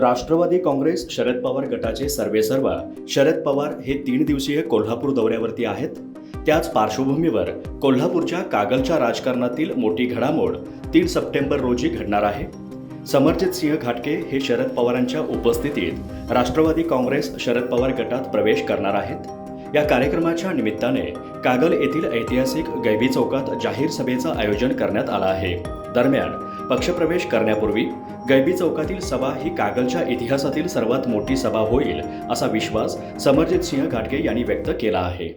राष्ट्रवादी काँग्रेस शरद पवार गटाचे सर्वेसर्वा शरद पवार हे तीन दिवसीय कोल्हापूर दौऱ्यावरती आहेत. त्याच पार्श्वभूमीवर कोल्हापूरच्या कागलच्या राजकारणातील मोठी घडामोड तीन सप्टेंबर रोजी घडणार आहे. समरजित सिंह घाटके हे शरद पवारांच्या उपस्थितीत राष्ट्रवादी काँग्रेस शरद पवार गटात प्रवेश करणार आहेत. या कार्यक्रमाच्या निमित्ताने कागल येथील ऐतिहासिक गैबी चौकात जाहीर सभेचं आयोजन करण्यात आलं आहे. दरम्यान पक्षप्रवेश करण्यापूर्वी गैबी चौकातील सभा ही कागलच्या इतिहासातील सर्वात मोठी सभा होईल असा विश्वास समरजित सिंह घाटगे यांनी व्यक्त केला आहे.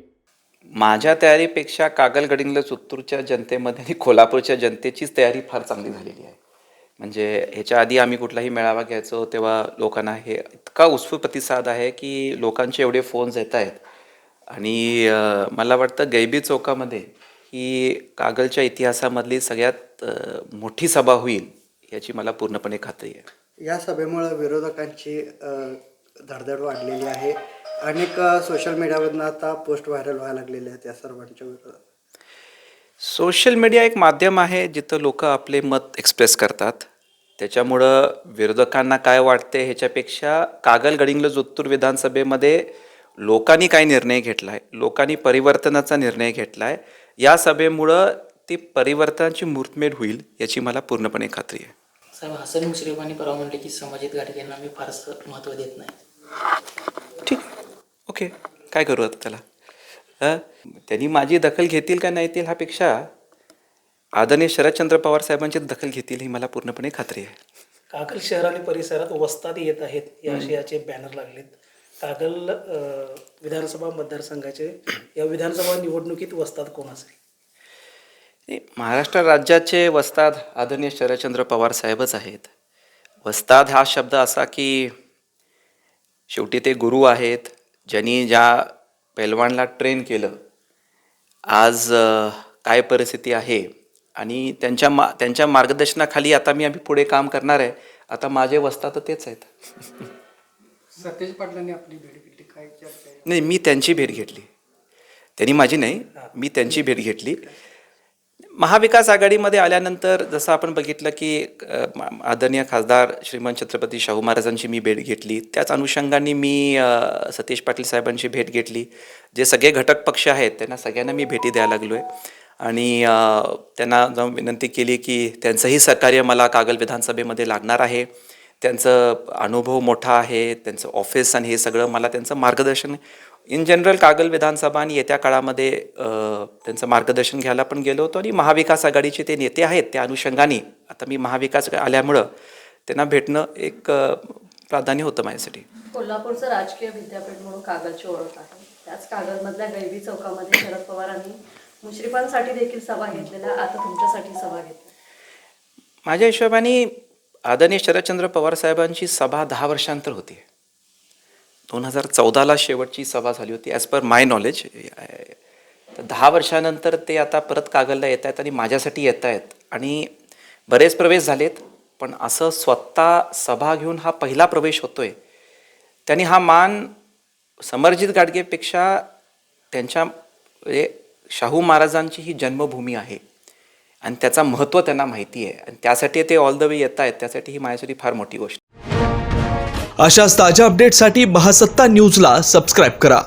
माझ्या तयारीपेक्षा कागल गडिंग्लज उत्तूरच्या जनतेमध्ये आणि कोल्हापूरच्या जनतेचीच तयारी फार चांगली झालेली आहे. म्हणजे ह्याच्या आधी आम्ही कुठलाही मेळावा घ्यायचो तेव्हा लोकांना हे इतका उत्स्फूर्त प्रतिसाद आहे की लोकांचे एवढे फोन्स येत आहेत. आणि मला वाटतं गैबी चौकामध्ये ही कागलच्या इतिहासामधली सगळ्यात मोठी सभा होईल. याची मला पूर्णपणे खात्री आहे. या सभेमुळे विरोधकांची अ, धडधड वाढलेली आहे. अनेक सोशल मीडियावरनं आता पोस्ट व्हायरल व्हायला लागलेले आहेत या सर्वांच्या विरोधात. सोशल मीडिया एक माध्यम आहे जिथं लोक आपले मत एक्सप्रेस करतात. त्याच्यामुळं विरोधकांना काय वाटते ह्याच्यापेक्षा कागल गडिंग्लज उत्तूर विधानसभेमध्ये लोकांनी काय निर्णय घेतला आहे लोकांनी परिवर्तनाचा निर्णय घेतला आहे या सभेमुळं ती परिवर्तनाची मुहूर्तमेढ होईल याची मला पूर्णपणे खात्री आहे. साहेब हसन मुश्रीफांनी परवा म्हणले की संभाजित गाडगेंना मी फारसं महत्त्व देत नाही. ठीक. ओके. काय करू आता त्याला? हं? त्यांनी माझी दखल घेतील का नाही येतील ह्यापेक्षा आदरणीय शरदचंद्र पवार साहेबांची दखल घेतील ही मला पूर्णपणे खात्री आहे. कागल शहर आणि परिसरात वस्ताद येत आहेत या आशयाचे बॅनर लागलेत. कागल विधानसभा मतदारसंघाचे या विधानसभा निवडणुकीत वस्ताद कोण असेल महाराष्ट्र राज्याचे वस्ताद आदरणीय शरदचंद्र पवार साहेबच आहेत. वस्ताद हा शब्द असा की शेवटी ते गुरु आहेत. ज्यांनी ज्या पैलवानला ट्रेन केलं आज काय परिस्थिती आहे आणि त्यांच्या मा त्यांच्या मार्गदर्शनाखाली आता मी आम्ही पुढे काम करणार आहे. आता माझे वस्ताद तेच आहेत. सतेज पाटलांनी आपली भेट घेतली काय? नाही मी त्यांची भेट घेतली. त्यांनी माझी नाही मी त्यांची भेट घेतली. महाविकास आघाडीमध्ये आल्यानंतर जसं आपण बघितलं की आदरणीय खासदार श्रीमंत छत्रपती शाहू महाराजांची मी भेट घेतली. त्याच अनुषंगाने मी सतीश पाटील साहेबांची भेट घेतली. जे सगळे घटक पक्ष आहेत त्यांना सगळ्यांना मी भेटी द्यायला लागलो आहे आणि त्यांना जाऊन विनंती केली की त्यांचंही सहकार्य मला कागल विधानसभेमध्ये लागणार आहे. त्यांचं अनुभव मोठा आहे त्यांचं ऑफिस आणि हे सगळं मला त्यांचं मार्गदर्शन इन जनरल कागल विधानसभा आणि येत्या काळामध्ये त्यांचं मार्गदर्शन घ्यायला पण गेलो होतो आणि महाविकास आघाडीचे ते नेते आहेत त्या अनुषंगाने आता मी महाविकास आल्यामुळं त्यांना भेटणं एक प्राधान्य होतं माझ्यासाठी. कोल्हापूरचं राजकीय विद्यापीठ म्हणून कागलची ओळख आहे. त्याच कागलमधल्या गैबी चौकामध्ये शरद पवारांनी मुश्रीफांसाठी देखील सभा घेतलेल्या आता तुमच्यासाठी सभा घेतली माझ्या हिशोबाने आदरणीय शरदचंद्र पवार साहेबांची सभा दहा वर्षांतर होती. दोन हजार चौदाला शेवटची सभा झाली होती ॲज पर माय नॉलेज तर दहा वर्षानंतर ते आता परत कागलला येत आहेत आणि माझ्यासाठी येत आहेत. आणि बरेच प्रवेश झालेत पण असं स्वतः सभा घेऊन हा पहिला प्रवेश होतोय. त्यांनी हा मान समरजित गाडगेपेक्षा त्यांच्या म्हणजे शाहू महाराजांची ही जन्मभूमी आहे. आणि त्याचा महत्त्व त्यांना माहिती आहे. आणि त्यासाठी ते ऑल द वे येत आहेत. त्यासाठी ही माझ्यासाठी फार मोठी गोष्ट अशाच ताज्या अपडेटसाठी महासत्ता न्यूजला सबस्क्राईब करा.